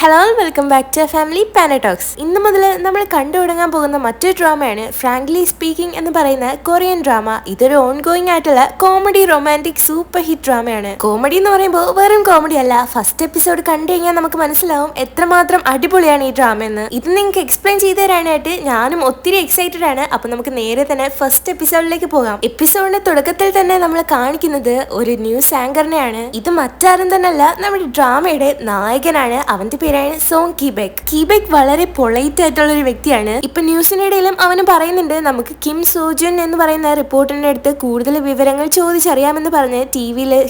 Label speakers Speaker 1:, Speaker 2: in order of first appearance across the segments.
Speaker 1: Hello welcome back to family പാനറ്റോക്സ് ഇന്ന് മുതൽ നമ്മൾ കണ്ടു തുടങ്ങാൻ പോകുന്ന മറ്റൊരു ഡ്രാമയാണ് ഫ്രാങ്ക്ലി സ്പീക്കിംഗ് എന്ന് പറയുന്ന കൊറിയൻ ഡ്രാമ ഇതൊരു ഓൺ ഗോയിങ് ആയിട്ടുള്ള കോമഡി റൊമാന്റിക് സൂപ്പർ ഹിറ്റ് ഡ്രാമയാണ് കോമഡി എന്ന് പറയുമ്പോൾ വെറും കോമഡി അല്ല. ഫസ്റ്റ് എപ്പിസോഡ് കണ്ടു കഴിഞ്ഞാൽ നമുക്ക് മനസ്സിലാവും എത്രമാത്രം അടിപൊളിയാണ് ഈ ഡ്രാമ എന്ന്. ഇത് നിങ്ങൾക്ക് എക്സ്പ്ലെയിൻ ചെയ്തു തരാനായിട്ട് ഞാനും ഒത്തിരി എക്സൈറ്റഡ് ആണ്. അപ്പൊ നമുക്ക് നേരെ തന്നെ ഫസ്റ്റ് എപ്പിസോഡിലേക്ക് പോകാം. എപ്പിസോഡിന്റെ തുടക്കത്തിൽ തന്നെ നമ്മൾ കാണിക്കുന്നത് ഒരു ന്യൂസ് ആങ്കറിനെയാണ് ഇത് മറ്റാരും തന്നെ അല്ല നമ്മുടെ ഡ്രാമയുടെ നായകനാണ്. അവന്റെ പേരാണ് സോങ് കീബെക്. കീബെക് വളരെ പൊളൈറ്റ് ആയിട്ടുള്ള ഒരു വ്യക്തിയാണ്. ഇപ്പൊ ന്യൂസിനിടയിലും അവന് പറയുന്നുണ്ട് നമുക്ക് കിം സോജുൻ എന്ന് പറയുന്ന റിപ്പോർട്ടറിന്റെ അടുത്ത് കൂടുതൽ വിവരങ്ങൾ ചോദിച്ചറിയാമെന്ന് പറഞ്ഞ് ടി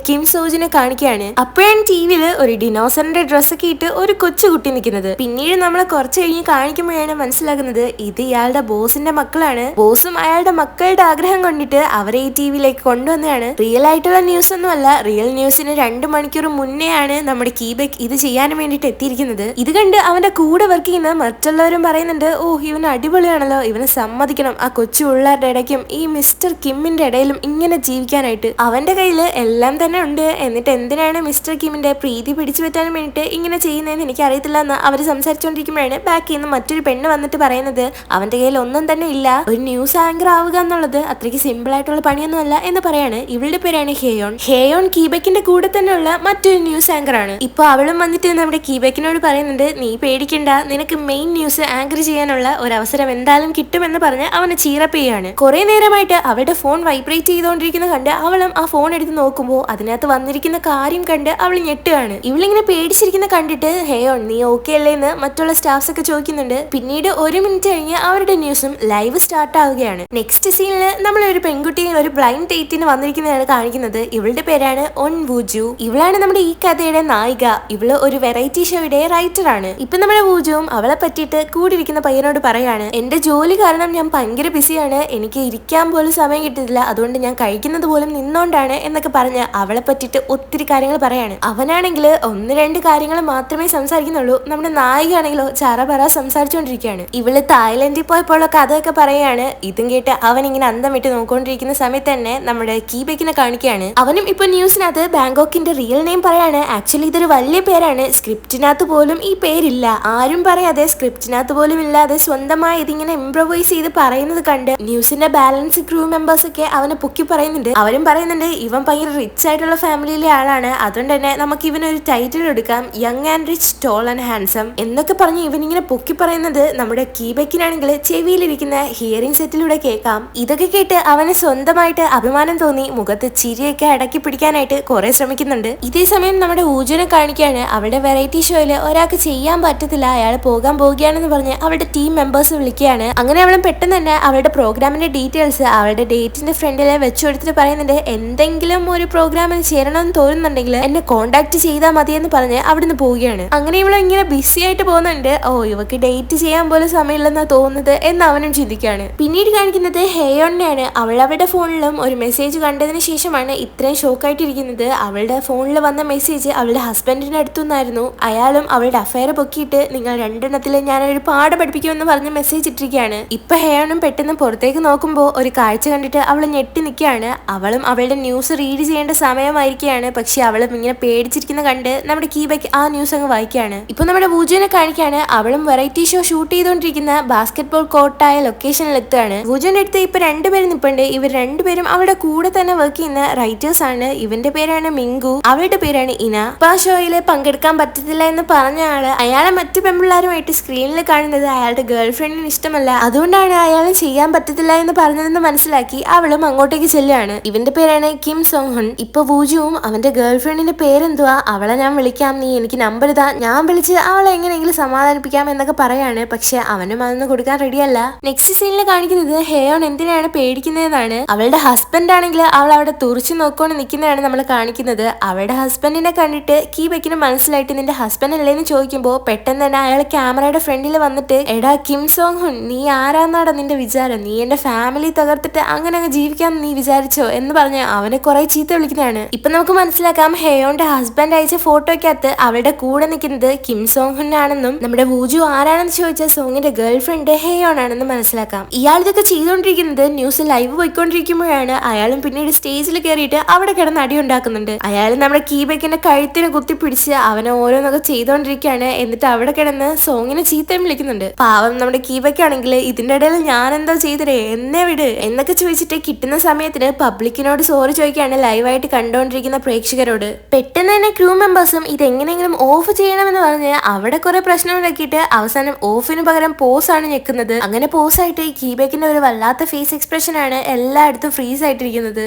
Speaker 1: കിം സോജുനെ കാണിക്കുകയാണ്. അപ്പോഴാണ് ടി ഒരു ഡിനോസറിന്റെ ഡ്രസ്സൊക്കെ ഇട്ട് ഒരു കൊച്ചുകുട്ടി നിൽക്കുന്നത്. പിന്നീട് നമ്മളെ കുറച്ച് കഴിഞ്ഞ് കാണിക്കുമ്പോഴാണ് മനസ്സിലാക്കുന്നത് ഇത് ഇയാളുടെ ബോസിന്റെ മക്കളാണ്. ബോസും അയാളുടെ മക്കളുടെ ആഗ്രഹം കൊണ്ടിട്ട് അവരെ ഈ ടി വിയിലേക്ക് കൊണ്ടുവന്നതാണ്. റിയൽ ആയിട്ടുള്ള ന്യൂസ് ഒന്നുമല്ല റിയൽ ന്യൂസിന് രണ്ട് മണിക്കൂർ മുന്നേയാണ് നമ്മുടെ കീബെക് ഇത് ചെയ്യാൻ വേണ്ടിയിട്ട് എത്തിയിരിക്കുന്നത്. ഇത് കണ്ട് അവന്റെ കൂടെ വർക്ക് ചെയ്യുന്ന മറ്റുള്ളവരും പറയുന്നുണ്ട് ഓ ഇവൻ അടിപൊളിയാണല്ലോ ഇവനെ സമ്മതിക്കണം. ആ കൊച്ചു പിള്ളേരുടെ ഇടയ്ക്കും ഈ മിസ്റ്റർ കിമ്മിന്റെ ഇടയിലും ഇങ്ങനെ ജീവിക്കാനായിട്ട് അവന്റെ കയ്യിൽ എല്ലാം തന്നെ ഉണ്ട്. എന്നിട്ട് എന്തിനാണ് മിസ്റ്റർ കിമ്മിന്റെ പ്രീതി പിടിച്ചു പറ്റാൻ വേണ്ടിയിട്ട് ഇങ്ങനെ ചെയ്യുന്നതെന്ന് എനിക്ക് അറിയത്തില്ല എന്ന് അവർ സംസാരിച്ചുകൊണ്ടിരിക്കുമ്പോഴാണ് ബാക്കിൽ നിന്ന് മറ്റൊരു പെണ്ണ് വന്നിട്ട് പറയുന്നത് അവന്റെ കയ്യിൽ ഒന്നും തന്നെ ഇല്ല ഒരു ന്യൂസ് ആങ്കർ ആവുക എന്നുള്ളത് അത്രയ്ക്ക് സിമ്പിൾ ആയിട്ടുള്ള പണിയൊന്നുമല്ല എന്ന് പറയാണ്. ഇവളുടെ പേരാണ് ഹേയോൺ. ഹേയോൺ കീബക്കിന്റെ കൂടെ തന്നെയുള്ള മറ്റൊരു ന്യൂസ് ആങ്കർ ആണ് ഇപ്പൊ അവളും വന്നിട്ട് നമ്മുടെ കീബെക്കിനോട് പറയുന്നുണ്ട് നീ പേടിക്കണ്ട. നിനക്ക് മെയിൻ ന്യൂസ് ആങ്കർ ചെയ്യാനുള്ള ഒരു അവസരം എന്തായാലും കിട്ടുമെന്ന് പറഞ്ഞ് അവനെ ചീറപ്പ് ചെയ്യാണ് കുറെ നേരമായിട്ട് അവളുടെ ഫോൺ വൈബ്രേറ്റ് ചെയ്തുകൊണ്ടിരിക്കുന്ന കണ്ട് അവളും ആ ഫോൺ എടുത്ത് നോക്കുമ്പോൾ അതിനകത്ത് വന്നിരിക്കുന്ന കാര്യം കണ്ട് അവൾ ഞെട്ടുകയാണ്. ഇവളിങ്ങനെ പേടിച്ചിരിക്കുന്ന കണ്ടിട്ട് ഹേയോൺ നീ ഓക്കെ അല്ലേ എന്ന് മറ്റുള്ള സ്റ്റാഫ്സ് ഒക്കെ ചോദിക്കുന്നുണ്ട്. പിന്നീട് ഒരു മിനിറ്റ് കഴിഞ്ഞ് അവരുടെ ന്യൂസും ലൈവ് സ്റ്റാർട്ട് ആവുകയാണ്. നെക്സ്റ്റ് സീനിൽ നമ്മൾ ഒരു പെൺകുട്ടിയെ ഒരു ബ്ലൈൻഡ് ഡേറ്റിന് വന്നിരിക്കുന്നതാണ് കാണിക്കുന്നത്. ഇവളുടെ പേരാണ് ഒൻ വുജു ഇവളാണ് നമ്മുടെ ഈ കഥയുടെ നായിക. ഇവൾ ഒരു വെറൈറ്റി ഷോയുടെ റൈറ്റർ ആണ്. ഇപ്പൊ നമ്മുടെ പൂജവും അവളെ പറ്റിയിട്ട് കൂടിയിരിക്കുന്ന പയ്യനോട് പറയാണ് എന്റെ ജോലി കാരണം ഞാൻ ഭയങ്കര ബിസിയാണ് എനിക്ക് ഇരിക്കാൻ പോലും സമയം കിട്ടിയില്ല അതുകൊണ്ട് ഞാൻ കഴിക്കുന്നത് പോലും നിന്നോണ്ടാണ് എന്നൊക്കെ പറഞ്ഞ് അവളെ പറ്റിയിട്ട് ഒത്തിരി കാര്യങ്ങൾ പറയാണ്. അവനാണെങ്കിൽ ഒന്ന് രണ്ട് കാര്യങ്ങൾ മാത്രമേ സംസാരിക്കുന്നുള്ളൂ. നമ്മുടെ നായിക ആണെങ്കിലോ ചറ പറ സംസാരിച്ചുകൊണ്ടിരിക്കുകയാണ്. ഇവൾ തായ്ലൻഡിൽ പോയപ്പോഴുള്ള കഥയൊക്കെ പറയാണ്. ഇതും കേട്ട് അവൻ ഇങ്ങനെ അന്തം വിട്ട് നോക്കിക്കൊണ്ടിരിക്കുന്ന സമയത്ത് തന്നെ നമ്മുടെ കീബെക്കിനെ കാണിക്കുകയാണ്. അവനും ഇപ്പൊ ന്യൂസിനകത്ത് ബാങ്കോക്കിന്റെ റിയൽ നെയിം പറയാണ്. ആക്ച്വലി ഇതൊരു വലിയ പേരാണ്. സ്ക്രിപ്റ്റിനകത്ത് പോലും ഈ പേരില്ല. ആരും പറയാതെ സ്ക്രിപ്റ്റിനകത്ത് പോലും ഇല്ലാതെ സ്വന്തമായി ഇതിങ്ങനെ ഇംപ്രവൈസ് ചെയ്ത് പറയുന്നത് കണ്ട് ന്യൂസിന്റെ ബാലൻസ് ക്രൂ മെമ്പേഴ്സ് ഒക്കെ അവനെ പൊക്കി പറയുന്നുണ്ട്. അവരും പറയുന്നുണ്ട് ഇവൻ ഭയങ്കര റിച്ച് ആയിട്ടുള്ള ഫാമിലിയിലെ ആളാണ്. അതുകൊണ്ട് തന്നെ നമുക്ക് ഇവനൊരു ടൈറ്റിൽ എടുക്കാം. Young and rich tall and handsome എന്നൊക്കെ പറഞ്ഞ് ഇവനിങ്ങനെ പൊക്കി പറയുന്നത് നമ്മുടെ കീബക്കിനാണെങ്കിൽ ചെവിയിലിരിക്കുന്ന ഹിയറിംഗ് സെറ്റിലൂടെ കേൾക്കാം. ഇതൊക്കെ കേട്ട് അവന് സ്വന്തമായിട്ട് അഭിമാനം തോന്നി. മുഖത്ത് ചിരിയൊക്കെ അടക്കി പിടിക്കാനായിട്ട് കുറെ ശ്രമിക്കുന്നുണ്ട്. ഇതേ സമയം നമ്മുടെ ഊജനെ കാണിക്കുകയാണ്. അവരുടെ വെറൈറ്റി ഷോയിൽ ഒരാൾക്ക് ചെയ്യാൻ പറ്റത്തില്ല അയാൾ പോകാൻ പോവുകയാണെന്ന് പറഞ്ഞ് അവളുടെ ടീം മെമ്പേഴ്സ് വിളിക്കുകയാണ്. അങ്ങനെ അവളും പെട്ടെന്ന് തന്നെ അവളുടെ പ്രോഗ്രാമിന്റെ ഡീറ്റെയിൽസ് അവളുടെ ഡേറ്റിന്റെ ഫ്രണ്ടിൽ വെച്ചു കൊടുത്തിട്ട് പറയുന്നുണ്ട് എന്തെങ്കിലും ഒരു പ്രോഗ്രാമിൽ ചേരണമെന്ന് തോന്നുന്നുണ്ടെങ്കിൽ എന്നെ കോണ്ടാക്ട് ചെയ്താൽ മതി എന്ന് പറഞ്ഞ് അവിടുന്ന് പോവുകയാണ്. അങ്ങനെ ഇവൾ ഇങ്ങനെ ബിസി ആയിട്ട് പോകുന്നുണ്ട്. ഓ ഇവക്ക് ഡേറ്റ് ചെയ്യാൻ പോലും സമയമില്ലെന്നാ തോന്നുന്നത് എന്ന് അവനും ചിന്തിക്കുകയാണ്. പിന്നീട് കാണിക്കുന്നത് ഹേയോണിനെയാണ്. അവൾ അവളുടെ ഫോണിലും ഒരു മെസ്സേജ് കണ്ടതിന് ശേഷമാണ് ഇത്രയും ഷോക്കായിട്ടിരിക്കുന്നത് അവളുടെ ഫോണിൽ വന്ന മെസ്സേജ് അവളുടെ ഹസ്ബൻഡിന്റെ അടുത്തുനിന്നായിരുന്നു. അയാളും അവളുടെ അഫയർ പൊക്കിയിട്ട് നിങ്ങൾ രണ്ടെണ്ണത്തിൽ ഞാനൊരു പാഠം പഠിപ്പിക്കുമെന്ന് പറഞ്ഞ് മെസ്സേജ് ഇട്ടിരിക്കുകയാണ്. ഇപ്പൊ ഹേണും പെട്ടെന്ന് പുറത്തേക്ക് നോക്കുമ്പോൾ ഒരു കാഴ്ച കണ്ടിട്ട് അവൾ ഞെട്ടി നിൽക്കുകയാണ്. അവളും അവളുടെ ന്യൂസ് റീഡ് ചെയ്യേണ്ട സമയമായിരിക്കുകയാണ്. പക്ഷെ അവളും ഇങ്ങനെ പേടിച്ചിരിക്കുന്ന കണ്ട് നമ്മുടെ കീബയ്ക്ക് ആ ന്യൂസ് അങ്ങ് വായിക്കുകയാണ്. ഇപ്പൊ നമ്മുടെ പൂജനെ കാണിക്കുകയാണ്. അവളും വെറൈറ്റി ഷോ ഷൂട്ട് ചെയ്തുകൊണ്ടിരിക്കുന്ന ബാസ്കറ്റ് ബോൾ കോർട്ടായ ലൊക്കേഷനിൽ എത്തുകയാണ്. പൂജന്റെ അടുത്ത് ഇപ്പൊ രണ്ടുപേരും നിൽപ്പുണ്ട് ഇവർ രണ്ടുപേരും അവളുടെ കൂടെ തന്നെ വർക്ക് ചെയ്യുന്ന റൈറ്റേഴ്സ് ആണ്. ഇവന്റെ പേരാണ് മിങ്കു. അവളുടെ പേരാണ് ഇന. ഇപ്പൊ ആ ഷോയിൽ പങ്കെടുക്കാൻ പറ്റത്തില്ല എന്ന് പറഞ്ഞ ആൾ അയാളെ മറ്റു പെൺപിള്ളേരുമായിട്ട് സ്ക്രീനിൽ കാണുന്നത് അയാളുടെ ഗേൾ ഫ്രണ്ടിന് ഇഷ്ടമല്ല. അതുകൊണ്ടാണ് അയാളെ ചെയ്യാൻ പറ്റത്തില്ല എന്ന് പറഞ്ഞതെന്ന് മനസ്സിലാക്കി അവളും അങ്ങോട്ടേക്ക് ചെല്ലുകയാണ്. ഇവന്റെ പേരാണ് കിം സോങ് ഹുൺ ഇപ്പൊ വൂജുവും അവന്റെ ഗേൾ ഫ്രണ്ടിന്റെ പേരെന്തുവാ? അവളെ ഞാൻ വിളിക്കാം നീ എനിക്ക് നമ്പർ ഇതാ. ഞാൻ വിളിച്ച് അവളെ എങ്ങനെയെങ്കിലും സമാധാനിപ്പിക്കാം എന്നൊക്കെ പറയാണ്. പക്ഷെ അവനും അതൊന്നും കൊടുക്കാൻ റെഡിയല്ല നെക്സ്റ്റ് സീനിൽ കാണിക്കുന്നത് ഹേയോൺ എന്തിനാണ് പേടിക്കുന്നതെന്നാണ്. അവളുടെ ഹസ്ബൻഡ് ആണെങ്കിൽ അവൾ അവിടെ തുറച്ചു നോക്കുകൊണ്ട് നിൽക്കുന്നതാണ് നമ്മൾ കാണിക്കുന്നത്. അവളുടെ ഹസ്ബൻഡിനെ കണ്ടിട്ട് കീ വെക്കിന് മനസ്സിലായിട്ട് നിന്റെ ഹസ്ബൻഡ് അല്ലേന്ന് ചോദിക്കുമ്പോൾ പെട്ടെന്ന് തന്നെ അയാൾ ക്യാമറയുടെ ഫ്രണ്ടിൽ വന്നിട്ട് എടാ കിം സോങ് ഹുൻ നീ ആരാന്നാടാ നിന്റെ വിചാരം? നീ എന്റെ ഫാമിലി തകർത്തിട്ട് അങ്ങനെ അങ്ങ് ജീവിക്കാൻ നീ വിചാരിച്ചോ? എന്ന് പറഞ്ഞ് അവനെ കുറെ ചീത്ത വിളിക്കുന്നതാണ്. ഇപ്പൊ നമുക്ക് മനസ്സിലാക്കാം ഹേയോന്റെ ഹസ്ബൻഡ് അയച്ച ഫോട്ടോയ്ക്കകത്ത് അവരുടെ കൂടെ നിൽക്കുന്നത് കിം സോങ് ഹുൻ ആണെന്നും നമ്മുടെ വൂജു ആരാണെന്ന് ചോദിച്ച സോങ്ങിന്റെ ഗേൾ ഫ്രണ്ട് ഹേയോൺ ആണെന്ന് മനസ്സിലാക്കാം. ഇയാൾ ഇതൊക്കെ ചെയ്തുകൊണ്ടിരിക്കുന്നത് ന്യൂസ് ലൈവ് പോയിക്കൊണ്ടിരിക്കുമ്പോഴാണ് അയാളും പിന്നീട് സ്റ്റേജിൽ കയറിയിട്ട് അവിടെ കിടന്ന് അടി ഉണ്ടാക്കുന്നുണ്ട്. അയാൾ നമ്മുടെ കീബക്കിന്റെ കഴുത്തിന് കുത്തിപ്പിടിച്ച് അവനെ ഓരോന്നൊക്കെ കണ്ടുകൊണ്ടിരിക്കുകയാണ് എന്നിട്ട് അവിടെ കിടന്ന് സോങ്ങിനെ ചീത്തയും വിളിക്കുന്നുണ്ട്. പാവം നമ്മുടെ കീബയ്ക്കാണെങ്കിൽ ഇതിന്റെ ഇടയിൽ ഞാൻ എന്തോ ചെയ്തിരേ എന്നെ വിട് എന്നൊക്കെ ചോദിച്ചിട്ട് കിട്ടുന്ന സമയത്തിന് പബ്ലിക്കിനോട് സോറി ചോദിക്കുകയാണ് ലൈവായിട്ട് കണ്ടുകൊണ്ടിരിക്കുന്ന പ്രേക്ഷകരോട്. പെട്ടെന്ന് തന്നെ ക്രൂ മെമ്പേഴ്സും ഇത് എങ്ങനെയെങ്കിലും ഓഫ് ചെയ്യണമെന്ന് പറഞ്ഞ് അവിടെ കുറെ പ്രശ്നം ഉണ്ടാക്കിയിട്ട് അവസാനം ഓഫിന് പകരം പോസ് ആണ് ഞെക്കുന്നത്. അങ്ങനെ പോസ് ആയിട്ട് ഈ കീബേക്കിന്റെ ഒരു വല്ലാത്ത ഫേസ് എക്സ്പ്രഷൻ ആണ് എല്ലായിടത്തും ഫ്രീസ് ആയിട്ടിരിക്കുന്നത്.